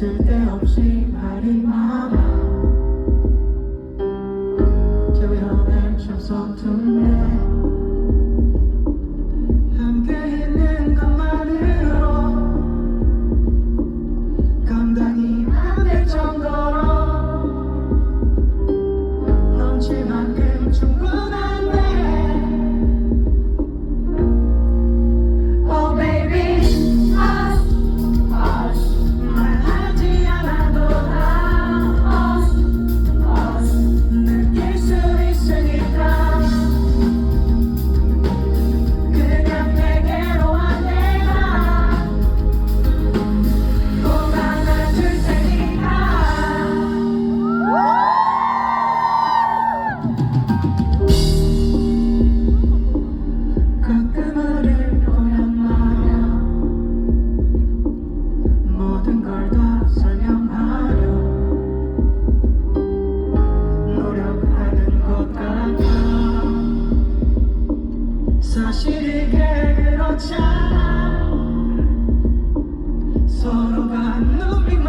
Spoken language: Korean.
쓸데없이 말이 많아. 조연한 정성 둘레 함께 있는 것만으로 감당이 안 될 정도로 넘치만큼 충분 참 서로가 눈빛